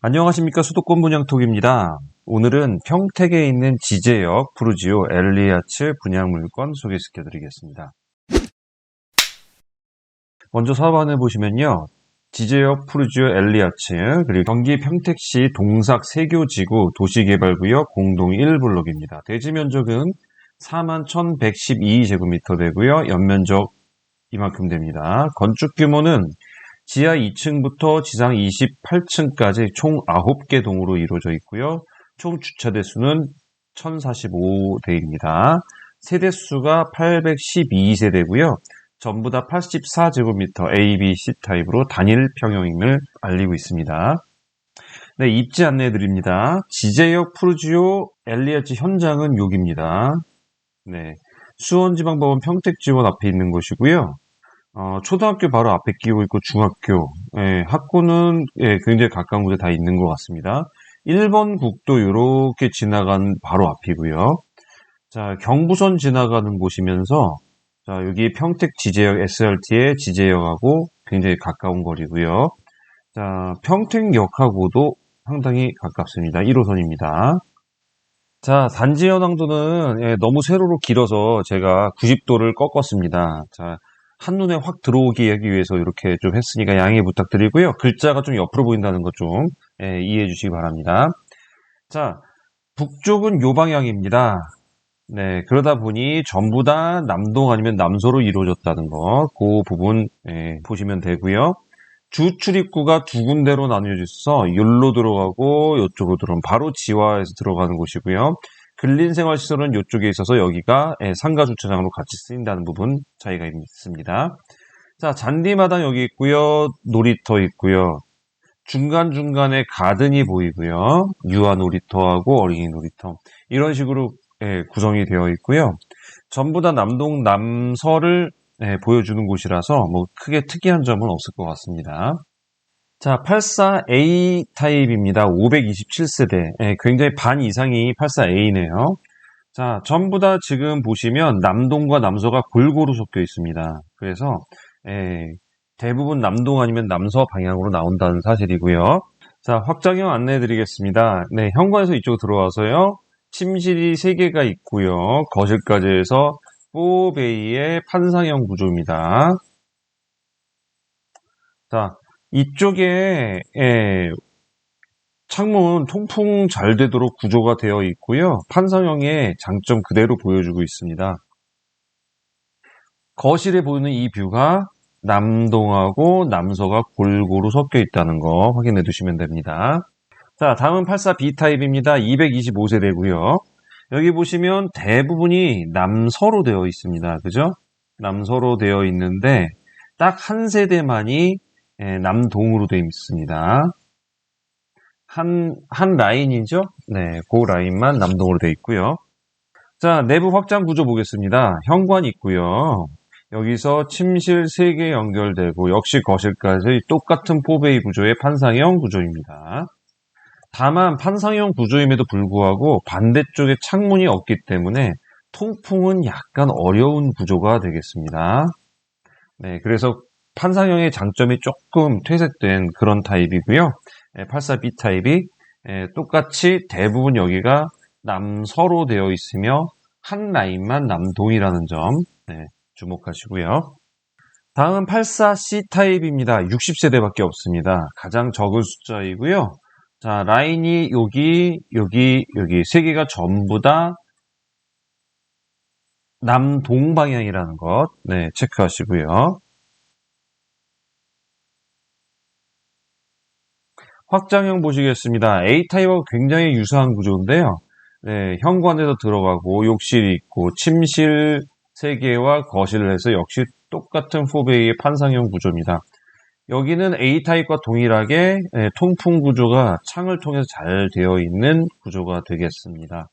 안녕하십니까 수도권 분양톡입니다. 오늘은 평택에 있는 지제역 푸르지오 엘리아츠 분양 물건 소개시켜 드리겠습니다. 먼저 사업안을 보시면요. 지제역 푸르지오 엘리아츠 그리고 경기 평택시 동삭 세교지구 도시개발구역 공동 1블록입니다. 대지 면적은 41,112제곱미터 되고요. 연면적 이만큼 됩니다. 건축 규모는 지하 2층부터 지상 28층까지 총 9개 동으로 이루어져 있고요. 총 주차 대수는 1045대입니다. 세대수가 812세대고요. 전부 다 84제곱미터 A, B, C 타입으로 단일 평형임을 알리고 있습니다. 네, 입지 안내해 드립니다. 지제역 푸르지오 엘리아츠 현장은 여기입니다. 네. 수원지방법원 평택지원 앞에 있는 곳이고요. 어, 초등학교 바로 앞에 끼고 있고 중학교, 예, 학교는 예, 굉장히 가까운 곳에 다 있는 것 같습니다. 1번 국도 이렇게 지나간 바로 앞이고요. 자, 경부선 지나가는 곳이면서 자, 여기 평택 지제역 SRT의 지제역하고 굉장히 가까운 거리고요. 자, 평택역하고도 상당히 가깝습니다. 1호선입니다. 자, 단지 현황도는 예, 너무 세로로 길어서 제가 90도를 꺾었습니다. 자, 한눈에 확 들어오기 하기 위해서 이렇게 좀 했으니까 양해 부탁드리고요. 글자가 좀 옆으로 보인다는 것좀 예, 이해해 주시기 바랍니다. 자, 북쪽은 요 방향입니다. 네, 그러다 보니 전부 다 남동 아니면 남서로 이루어졌다는 거, 그 부분 예, 보시면 되고요. 주 출입구가 두 군데로 나뉘어져 있어서 여기로 들어가고 이쪽으로 들어오면 바로 지화에서 들어가는 곳이고요. 근린생활시설은 이쪽에 있어서 여기가 예, 상가 주차장으로 같이 쓰인다는 부분 차이가 있습니다. 자, 잔디마당 여기 있고요. 놀이터 있고요. 중간중간에 가든이 보이고요. 유아 놀이터하고 어린이 놀이터. 이런 식으로 예, 구성이 되어 있고요. 전부 다 남동 남서를 예, 보여주는 곳이라서 뭐 크게 특이한 점은 없을 것 같습니다. 자, 84A 타입입니다. 527세대. 예, 굉장히 반 이상이 84A네요. 자, 전부 다 지금 보시면 남동과 남서가 골고루 섞여 있습니다. 그래서 예, 대부분 남동 아니면 남서 방향으로 나온다는 사실이고요. 자, 확장형 안내해 드리겠습니다. 네, 현관에서 이쪽으로 들어와서요. 침실이 3개가 있고요. 거실까지 해서 4베이의 판상형 구조입니다. 자, 이쪽에 예, 창문 통풍 잘 되도록 구조가 되어 있고요. 판상형의 장점 그대로 보여주고 있습니다. 거실에 보이는 이 뷰가 남동하고 남서가 골고루 섞여 있다는 거 확인해 두시면 됩니다. 자, 다음은 84B 타입입니다. 225세대고요. 여기 보시면 대부분이 남서로 되어 있습니다. 그죠? 남서로 되어 있는데 딱 한 세대만이 예, 남동으로 되어 있습니다. 한, 한 라인이죠? 네, 그 라인만 남동으로 되어 있고요. 자, 내부 확장 구조 보겠습니다. 현관 있고요. 여기서 침실 3개 연결되고 역시 거실까지 똑같은 포베이 구조의 판상형 구조입니다. 다만 판상형 구조임에도 불구하고 반대쪽에 창문이 없기 때문에 통풍은 약간 어려운 구조가 되겠습니다. 네, 그래서 판상형의 장점이 조금 퇴색된 그런 타입이고요. 84B 타입이 똑같이 대부분 여기가 남서로 되어 있으며 한 라인만 남동이라는 점 네, 주목하시고요. 다음은 84C 타입입니다. 60세대밖에 없습니다. 가장 적은 숫자이고요. 자, 라인이 여기, 여기, 여기 세 개가 전부 다 남동 방향이라는 것, 네, 체크하시고요. 확장형 보시겠습니다. A타입하고 굉장히 유사한 구조인데요. 네, 현관에서 들어가고 욕실이 있고 침실 3개와 거실을 해서 역시 똑같은 4베이의 판상형 구조입니다. 여기는 A타입과 동일하게 네, 통풍 구조가 창을 통해서 잘 되어 있는 구조가 되겠습니다.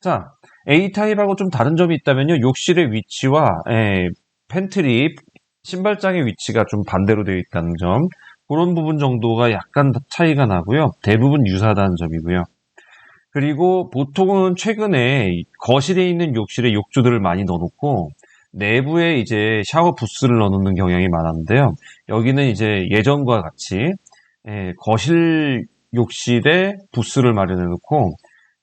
자, A타입하고 좀 다른 점이 있다면요. 욕실의 위치와 에, 팬트리, 신발장의 위치가 좀 반대로 되어 있다는 점. 그런 부분 정도가 약간 차이가 나고요. 대부분 유사하다는 점이고요. 그리고 보통은 최근에 거실에 있는 욕실에 욕조들을 많이 넣어놓고 내부에 이제 샤워 부스를 넣어놓는 경향이 많았는데요. 여기는 이제 예전과 같이 예, 거실 욕실에 부스를 마련해 놓고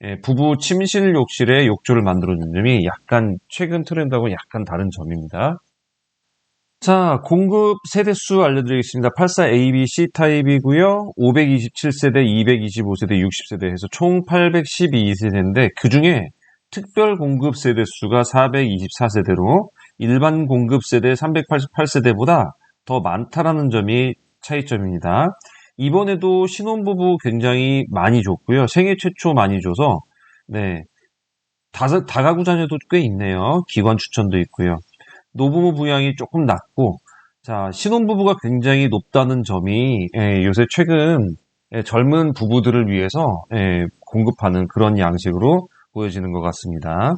예, 부부 침실 욕실에 욕조를 만들어 놓는 점이 약간 최근 트렌드하고 약간 다른 점입니다. 자, 공급 세대수 알려드리겠습니다. 84ABC 타입이고요. 527세대, 225세대, 60세대 해서 총 812세대인데 그 중에 특별 공급 세대수가 424세대로 일반 공급 세대 388세대보다 더 많다라는 점이 차이점입니다. 이번에도 신혼부부 굉장히 많이 줬고요. 생애 최초 많이 줘서 네 다섯 다가구 자녀도 꽤 있네요. 기관 추천도 있고요. 노부모 부양이 조금 낮고 자 신혼부부가 굉장히 높다는 점이 예, 요새 최근 예, 젊은 부부들을 위해서 예, 공급하는 그런 양식으로 보여지는 것 같습니다.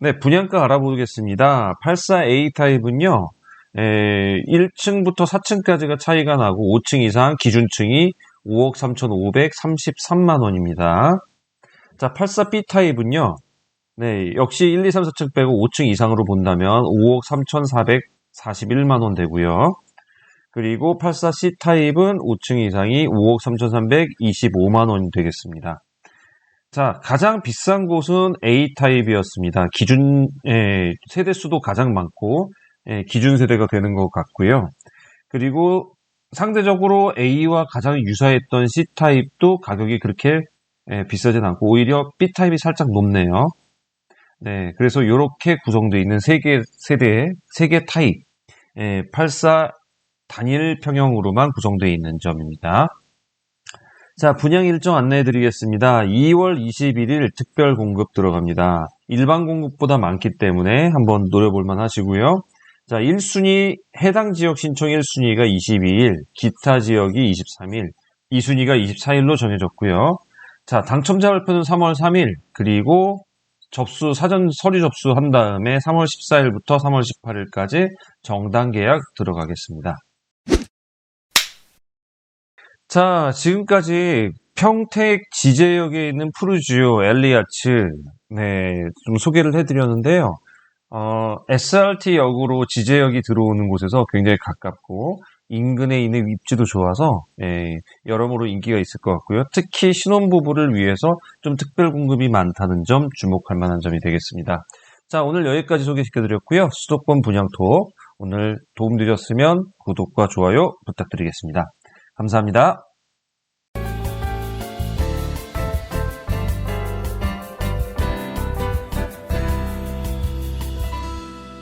네 분양가 알아보겠습니다. 84A 타입은요. 에, 1층부터 4층까지가 차이가 나고 5층 이상 기준층이 5억 3,533만 원입니다. 자, 84B 타입은요. 네, 역시 1, 2, 3, 4층 빼고 5층 이상으로 본다면 5억 3,441만 원 되고요. 그리고 84C 타입은 5층 이상이 5억 3,325만 원이 되겠습니다. 자, 가장 비싼 곳은 A 타입이었습니다. 기준 에, 세대 수도 가장 많고 예, 기준 세대가 되는 것 같고요. 그리고 상대적으로 A와 가장 유사했던 C 타입도 가격이 그렇게 예, 비싸진 않고 오히려 B 타입이 살짝 높네요. 네, 그래서 이렇게 구성되어 있는 세 개 세대, 세개 타입, 예, 84 단일 평형으로만 구성되어 있는 점입니다. 자, 분양 일정 안내해 드리겠습니다. 2월 21일 특별 공급 들어갑니다. 일반 공급보다 많기 때문에 한번 노려볼 만 하시고요. 자, 1순위, 해당 지역 신청 1순위가 22일, 기타 지역이 23일, 2순위가 24일로 정해졌고요. 자, 당첨자 발표는 3월 3일, 그리고 접수, 사전 서류 접수한 다음에 3월 14일부터 3월 18일까지 정당 계약 들어가겠습니다. 자, 지금까지 평택 지제역에 있는 푸르지오 엘리아츠, 네, 좀 소개를 해드렸는데요. 어, SRT 역으로 지제역이 들어오는 곳에서 굉장히 가깝고 인근에 있는 입지도 좋아서 예, 여러모로 인기가 있을 것 같고요. 특히 신혼부부를 위해서 좀 특별 공급이 많다는 점 주목할 만한 점이 되겠습니다. 자 오늘 여기까지 소개시켜드렸고요. 수도권 분양톡 오늘 도움드렸으면 구독과 좋아요 부탁드리겠습니다. 감사합니다.